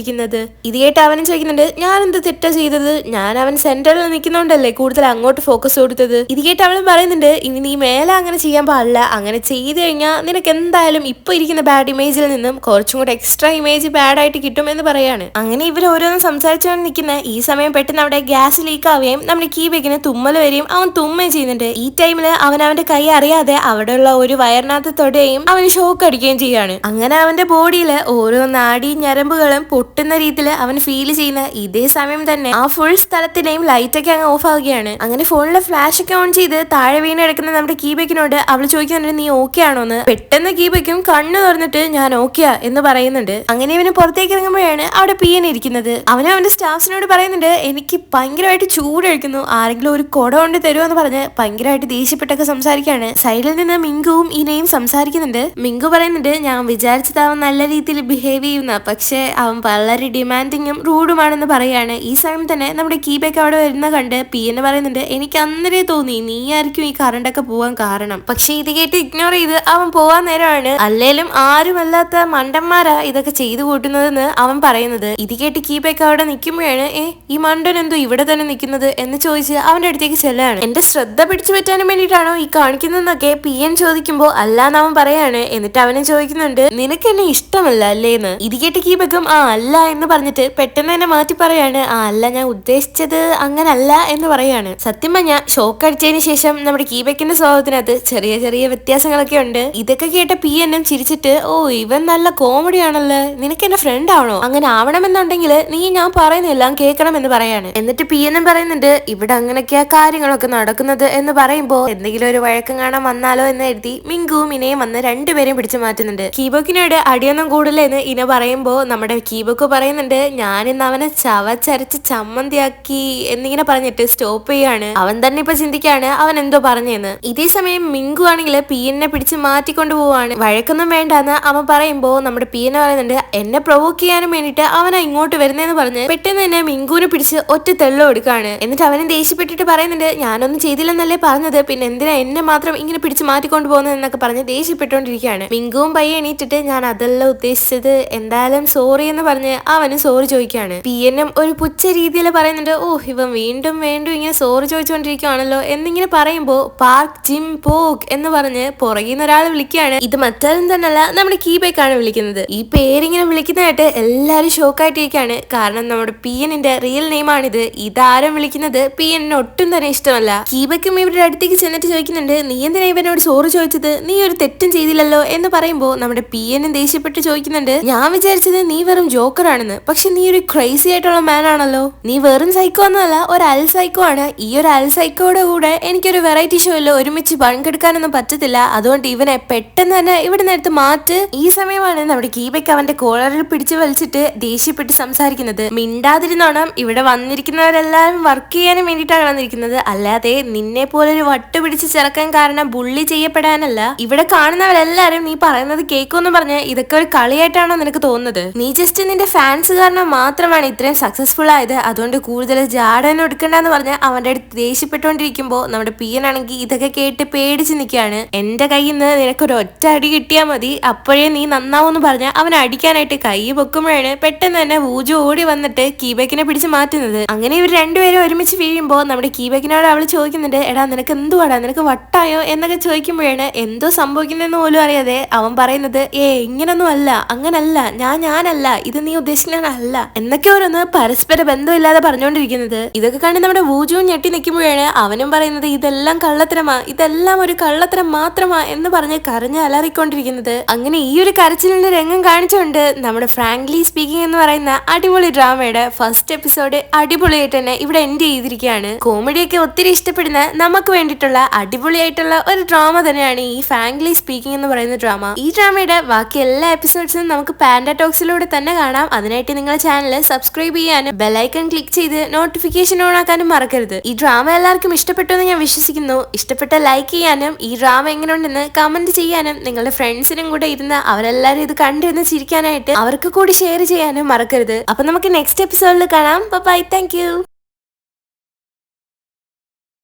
Speaker 1: തോപ്പിച്ചിരിക്കുന്നത് ഇത് കേട്ട് അവനും ചോദിക്കുന്നുണ്ട് ഞാൻ എന്ത് തെറ്റാ ചെയ്തത്? ഞാൻ അവൻ സെന്ററിൽ നിൽക്കുന്നോണ്ടല്ലേ കൂടുതൽ അങ്ങോട്ട് ഫോക്കസ് കൊടുത്തത്? ഇത് കേട്ട് അവളും പറയുന്നുണ്ട് ഇനി നീ മേലെ അങ്ങനെ ചെയ്യാൻ പാടില്ല. അങ്ങനെ ചെയ്തു കഴിഞ്ഞാൽ നിനക്ക് എന്തായാലും ഇപ്പൊ ഇരിക്കുന്ന ബാഡ് ഇമേജിൽ നിന്നും കുറച്ചും കൂടെ എക്സ്ട്രാ ഇമേജ് ബാഡ് ആയിട്ട് കിട്ടും എന്ന് പറയാണ്. അങ്ങനെ ഇവർ ഓരോന്നും സംസാരിച്ചുകൊണ്ട് നിൽക്കുന്ന ഈ സമയം പെട്ടെന്ന് അവിടെ ഗ്യാസ് ലീക്ക് ആവുകയും നമ്മുടെ കീബേക്കിന് തുമ്മൽ വരികയും അവൻ തുമ്മുകയും ചെയ്യുന്നുണ്ട്. ഈ ടൈമിൽ അവൻ അവന്റെ കൈ അറിയാതെ അവിടെയുള്ള ഒരു വയറിനകത്ത് തൊടുകയും അവന് ഷോക്ക് അടിക്കുകയും ചെയ്യാണ്. അങ്ങനെ അവന്റെ ബോഡിയിൽ ഓരോ നാടി ഞരമ്പുകളും പൊട്ടുന്ന രീതിയിൽ അവൻ ഫീൽ ചെയ്യുന്ന ഇതേ സമയം തന്നെ ആ ഫുൾ സ്ഥലത്തിന്റെയും ലൈറ്റൊക്കെ അങ്ങ് ഓഫ് ആവുകയാണ്. അങ്ങനെ ഫോണിലെ ഫ്ലാഷ് ഒക്കെ ഓൺ ചെയ്ത് താഴെ വീണ് നമ്മുടെ കീബക്കിനോട് അവൾ ചോദിക്കുന്നുണ്ട് നീ ഓക്കെ ആണോന്ന് പെട്ടെന്ന് കീബയ്ക്കും കണ്ണു തുറന്നിട്ട് ഞാൻ ഓക്കെയാ എന്ന് പറയുന്നുണ്ട്. അങ്ങനെ ഇവന് പുറത്തേക്ക് ഇറങ്ങുമ്പോഴാണ് അവിടെ പി എൻ ഇരിക്കുന്നത്. അവൻ അവന്റെ സ്റ്റാഫ്സിനോട് പറയുന്നുണ്ട് എനിക്ക് ഭയങ്കരമായിട്ട് ചൂടെടുക്കുന്നു ആരെങ്കിലും ഒരു കുട കൊണ്ട് തരുമോ? എന്ന് പറഞ്ഞ് ഭയങ്കരമായിട്ട് ദേഷ്യപ്പെട്ടൊക്കെ സംസാരിക്കുകയാണ്. സൈഡിൽ നിന്ന് മിങ്കുവും ഇനയും സംസാരിക്കുന്നുണ്ട്. മിങ്കു പറയുന്നുണ്ട് ഞാൻ വിചാരിച്ചത് അവൻ നല്ല രീതിയിൽ ബിഹേവ് ചെയ്യുന്ന പക്ഷേ അവൻ വളരെ ഡിമാൻഡിങ്ങും റൂഡുമാണെന്ന് പറയാണ്. ഈ സമയം തന്നെ നമ്മുടെ കീബേക്ക് അവിടെ വരുന്ന കണ്ട് പി എന്ന് പറയുന്നുണ്ട് എനിക്ക് അന്നേരേ തോന്നി നീ ആയിരിക്കും ഈ കറണ്ടൊക്കെ പോവാൻ കാരണം. പക്ഷെ ഇത് കേട്ട് ഇഗ്നോർ ചെയ്ത് അവൻ പോവാൻ നേരമാണ്. അല്ലേലും ആരുമല്ലാത്ത മണ്ടന്മാരാ ഇതൊക്കെ ചെയ്തു കൂട്ടുന്നതെന്ന് അവൻ പറയുന്നത്. ഇത് കേട്ട് കീബേക്ക് അവിടെ നിൽക്കുമ്പോഴാണ് ഏ ഈ മണ്ടൻ എന്തോ ഇവിടെ തന്നെ നിൽക്കുന്നത്? എന്ന് ചോദിച്ച് അവന്റെ അടുത്തേക്ക് ചെല്ലാണ്. എന്റെ ശ്രദ്ധ പിടിച്ചു പറ്റാനും വേണ്ടിയിട്ടാണോ ഈ കാണിക്കുന്നതെന്നൊക്കെ പി എൻ ചോദിക്കുമ്പോൾ അല്ലാന്ന് അവൻ പറയാണ്. എന്നിട്ട് അവനെ ചോദിക്കുന്നുണ്ട് നിനക്ക് എന്നെ ഇഷ്ടമല്ല അല്ലേന്ന്? ഇത് കേട്ട് കീബക്കും ആ അല്ല എന്ന് പറഞ്ഞിട്ട് പെട്ടെന്ന് തന്നെ മാറ്റി പറയാണ്. ആ അല്ല ഞാൻ ഉദ്ദേശിച്ചത് അങ്ങനല്ല എന്ന് പറയാണ്. സത്യം പറഞ്ഞ ഷോക്ക് അടിച്ചതിന് ശേഷം നമ്മുടെ കീബക്കിന്റെ സ്വഭാവത്തിനകത്ത് ചെറിയ ചെറിയ വ്യത്യാസങ്ങളൊക്കെ ഉണ്ട്. ഇതൊക്കെ കേട്ട പി എന്നും ചിരിച്ചിട്ട് ഓ ഇവൻ നല്ല കോമഡി ആണല്ലേ? നിനക്ക് എന്റെ ഫ്രണ്ട് ആണോ അങ്ങനെ ആവണമെന്നുണ്ടെങ്കിൽ നീ ഞാൻ പറയുന്നെല്ലാം കേൾക്കണം എന്ന് പറയാണ്. എന്നിട്ട് പി എന്നും പറയുന്നുണ്ട് ഇവിടെ അങ്ങനെയൊക്കെയാ കാര്യങ്ങളൊക്കെ നടക്കുന്നത് എന്ന് പറയുമ്പോ എന്തെങ്കിലും ഒരു വഴക്കം കാണാൻ വന്നാലോ എന്ന് എഴുതി മിങ്കുവും ഇനയും വന്ന് രണ്ടുപേരെയും പിടിച്ചു മാറ്റുന്നുണ്ട്. കീബോക്കിനോട് അടിയൊന്നും കൂടുതലെന്ന് ഇന പറയുമ്പോ നമ്മുടെ കീബോക്ക് പറയുന്നുണ്ട് ഞാൻ ഇന്ന് അവനെ ചവച്ചരച്ച് ചമ്മന്തിയാക്കി എന്നിങ്ങനെ പറഞ്ഞിട്ട് സ്റ്റോപ്പ് ചെയ്യാണ്. അവൻ തന്നെ ഇപ്പൊ ചിന്തിക്കാണ് അവൻ എന്തോ പറഞ്ഞെന്ന്. ഇതേ സമയം മിങ്കു ആണെങ്കിൽ പി എന്നെ പിടിച്ച് മാറ്റിക്കൊണ്ടു പോവാണ്. വഴക്കൊന്നും വേണ്ടെന്ന് അവൻ പറയുമ്പോ നമ്മുടെ പി എന്നെ പറയുന്നുണ്ട് എന്നെ പ്രൊവോക്ക് ചെയ്യാനും വേണ്ടിട്ട് അവനെ ഇങ്ങോട്ട് വരുന്നതെന്ന് പറഞ്ഞ് പെട്ടെന്ന് തന്നെ മിങ്കുവിനെ പിടിച്ച് ഒറ്റ തെള്ളം എടുക്കാണ്. എന്നിട്ട് അവനെ ദേഷ്യപ്പെട്ടിട്ട് പറയുന്നുണ്ട് ഞാനൊന്നും ചെയ്തില്ലെന്നല്ലേ പറഞ്ഞത് പിന്നെ എന്തിനാ എന്നെ മാത്രം ഇങ്ങനെ പിടിച്ച് മാറ്റിക്കൊണ്ടു പോകുന്നത് എന്നൊക്കെ പറഞ്ഞ് ദേഷ്യപ്പെട്ടുകൊണ്ടിരിക്കുകയാണ്. മിങ്കുവും പയ്യെ എണീറ്റിട്ട് ഞാൻ അതല്ല ഉദ്ദേശിച്ചത് എന്തായാലും സോറി എന്ന് പറഞ്ഞ് അവന് സോറി ചോദിക്കുകയാണ്. പി എൻ എം ഒരു പുച്ഛ രീതിയിൽ പറയുന്നുണ്ട് ഓ ഇവൻ വീണ്ടും വീണ്ടും ഇങ്ങനെ സോറി ചോദിച്ചുകൊണ്ടിരിക്കുകയാണല്ലോ എന്നിങ്ങനെ പറയുമ്പോ പാർക്ക് ജിം പോക്ക് എന്ന് പറഞ്ഞ് പുറകിൽ നിന്ന് ഒരാൾ വിളിക്കുകയാണ്. ഇത് മറ്റാരും തന്നെയല്ല നമ്മുടെ കീബേക്കാണ് വിളിക്കുന്നത്. ഈ പേരിങ്ങനെ വിളിക്കുന്നതായിട്ട് എല്ലാവരും ഷോക്കായിട്ടിരിക്കുകയാണ് കാരണം നമ്മുടെ പി എന്നിന്റെ റിയൽ നെയിമാണിത് ഇതാരും വിളിക്കുന്നത് പി എന്നിന് ഒട്ടും തന്നെ ഇഷ്ടമല്ല. കീബക്കും ഇവരുടെ അടുത്തേക്ക് ചെന്നിട്ട് ചോദിക്കുന്നുണ്ട് നീ എന്തിനാ ഇവനോട് സോറി ചോദിച്ചത്? നീ ഒരു തെറ്റും ചെയ്തില്ലല്ലോ എന്ന് പറയുമ്പോൾ നമ്മുടെ പി എന്നും ദേഷ്യപ്പെട്ട് ചോദിക്കുന്നുണ്ട് ഞാൻ വിചാരിച്ചത് നീ വെറും ജോക്കർ ആണെന്ന് പക്ഷെ നീ ഒരു ക്രൈസി ആയിട്ടുള്ള മാൻ ആണല്ലോ. നീ വെറും സൈക്കോ എന്നല്ല ഒരു അൽ സൈക്കോ ആണ്. ഈ ഒരു അൽ സൈക്കോയുടെ കൂടെ എനിക്കൊരു വെറൈറ്റി ഷോയിൽ ഒരുമിച്ച് പങ്കെടുക്കാനൊന്നും പറ്റത്തില്ല. അതുകൊണ്ട് ഇവനെ പെട്ടെന്ന് തന്നെ ഇവിടെ നിന്നെടുത്ത് മാറ്റ്. ഈ സമയമാണ് നമ്മുടെ കീബയ്ക്ക് അവന്റെ കോളറിൽ പിടിച്ചു വലിച്ചിട്ട് ദേഷ്യപ്പെട്ട് സംസാരിക്കുന്നത്. മിണ്ടാതിരുന്നോണം ഇവിടെ വന്നിരിക്കുന്നവരെല്ലാം വർക്ക് ചെയ്യാനും വേണ്ടിയിട്ടാണ് വന്നിരിക്കുന്നത്. അല്ലാതെ നിന്നെ പോലെ ഒരു വട്ട് പിടിച്ച് ചിറക്കാൻ കാരണം ബുള്ളി ചെയ്യപ്പെടാനല്ല. ഇവിടെ കാണുന്നവരെല്ലാരും നീ പറയുന്നത് കേൾക്കുമെന്ന് പറഞ്ഞ് ഇതൊക്കെ ഒരു കളിയായിട്ടാണോ നിനക്ക് തോന്നുന്നത്? നീ ജസ്റ്റ് നിന്റെ ഫാൻസ് കാരണം മാത്രമാണ് ഇത്രയും സക്സസ്ഫുൾ ആയത്. അതുകൊണ്ട് കൂടുതൽ ജാടനം എടുക്കണ്ടെന്ന് പറഞ്ഞ് അവന്റെ അടുത്ത് ദേഷ്യപ്പെട്ടുകൊണ്ടിരിക്കുമ്പോൾ നമ്മുടെ പി പിയനാണെങ്കിൽ ഇതൊക്കെ കേട്ട് പേടിച്ച് നിൽക്കുകയാണ്. എന്റെ കയ്യിൽ നിന്ന് നിനക്കൊരു ഒറ്റ അടി കിട്ടിയാൽ മതി. അപ്പോഴേ നീ നന്നാവൂന്ന് പറഞ്ഞ അവൻ അടിക്കാനായിട്ട് കൈ പൊക്കുമ്പോഴാണ് പെട്ടെന്ന് തന്നെ ഊജു ഓടി വന്നിട്ട് കീബേക്കിനെ പിടിച്ച് മാറ്റുന്നത്. അങ്ങനെ ഇവർ രണ്ടുപേരും ഒരുമിച്ച് വീഴുമ്പോൾ നമ്മുടെ കീബേക്കിനോട് അവൾ ചോദിക്കുന്നുണ്ട് എടാ നിനക്ക് എന്തുവാടാ? നിനക്ക് വട്ടായോ? എന്നൊക്കെ ചോദിക്കുമ്പോഴാണ് എന്തോ സംഭവിക്കുന്നതെന്ന് പോലും അറിയാതെ അവൻ പറയുന്നത് ഏ ഇങ്ങനൊന്നും അല്ല. അങ്ങനല്ല. ഞാൻ ഞാനല്ല. ഇത് നീ ഉദ്ദേശിക്കുന്നതല്ല എന്നൊക്കെ ഓരോന്ന് പരസ്പര ബന്ധമില്ലാതെ പറഞ്ഞുകൊണ്ടിരിക്കുന്നത് ഇതൊക്കെ കണ്ട് നമ്മുടെ വൂജുവും ഞെട്ടി നിൽക്കുമ്പോഴാണ് അവനും പറയുന്നത് ഇതെല്ലാം കള്ളത്തരമാ ഇതെല്ലാം ഒരു കള്ളത്തരം മാത്രമാ എന്ന് പറഞ്ഞ് കരഞ്ഞ് അലറിക്കൊണ്ടിരിക്കുന്നത് അങ്ങനെ ഈ ഒരു കരച്ചിലിന്റെ രംഗം കാണിച്ചുകൊണ്ട് നമ്മുടെ ഫ്രാങ്ക്ലി സ്പീക്കിംഗ് എന്ന് പറയുന്ന അടിപൊളി ഡ്രാമയുടെ ഫസ്റ്റ് എപ്പിസോഡ് അടിപൊളിയായിട്ട് തന്നെ ഇവിടെ എൻഡ് ചെയ്തിരിക്കുകയാണ് കോമഡിയൊക്കെ ഒത്തിരി ഇഷ്ടപ്പെടുന്ന നമുക്ക് വേണ്ടിയിട്ടുള്ള അടിപൊളിയായിട്ടുള്ള ഒരു ഡ്രാമ തന്നെയാണ് ഈ ഫ്രാങ്ക്ലി സ്പീക്കിംഗ് എന്ന് പറയുന്ന ഡ്രാമ ഈ ഡ്രാമയുടെ ബാക്കി എല്ലാ എപ്പിസോഡ്സും നമുക്ക് പാൻഡ ടോക്സിലൂടെ തന്നെ കാണാം അതിനായിട്ട് നിങ്ങൾ ചാനൽ സബ്സ്ക്രൈബ് ചെയ്യാനും ബെലൈക്കൺ ക്ലിക്ക് ചെയ്ത് നോട്ടിഫിക്കേഷൻ ഓൺ ആക്കാനും മറക്കരുത്. ഈ ഡ്രാമ എല്ലാവർക്കും ഇഷ്ടപ്പെട്ടു എന്ന് ഞാൻ വിശ്വസിക്കുന്നു. ഇഷ്ടപ്പെട്ട ലൈക്ക് ചെയ്യാനും ഈ ഡ്രാമ എങ്ങനെയുണ്ടെന്ന് കമന്റ് ചെയ്യാനും നിങ്ങളുടെ ഫ്രണ്ട്സിനും കൂടെ ഇരുന്ന് അവരെല്ലാവരും ഇത് കണ്ടിരുന്ന് ചിരിക്കാനായിട്ട് അവർക്ക് കൂടി ഷെയർ ചെയ്യാനും മറക്കരുത്. അപ്പൊ നമുക്ക് നെക്സ്റ്റ് എപ്പിസോഡിൽ കാണാം. Bye thank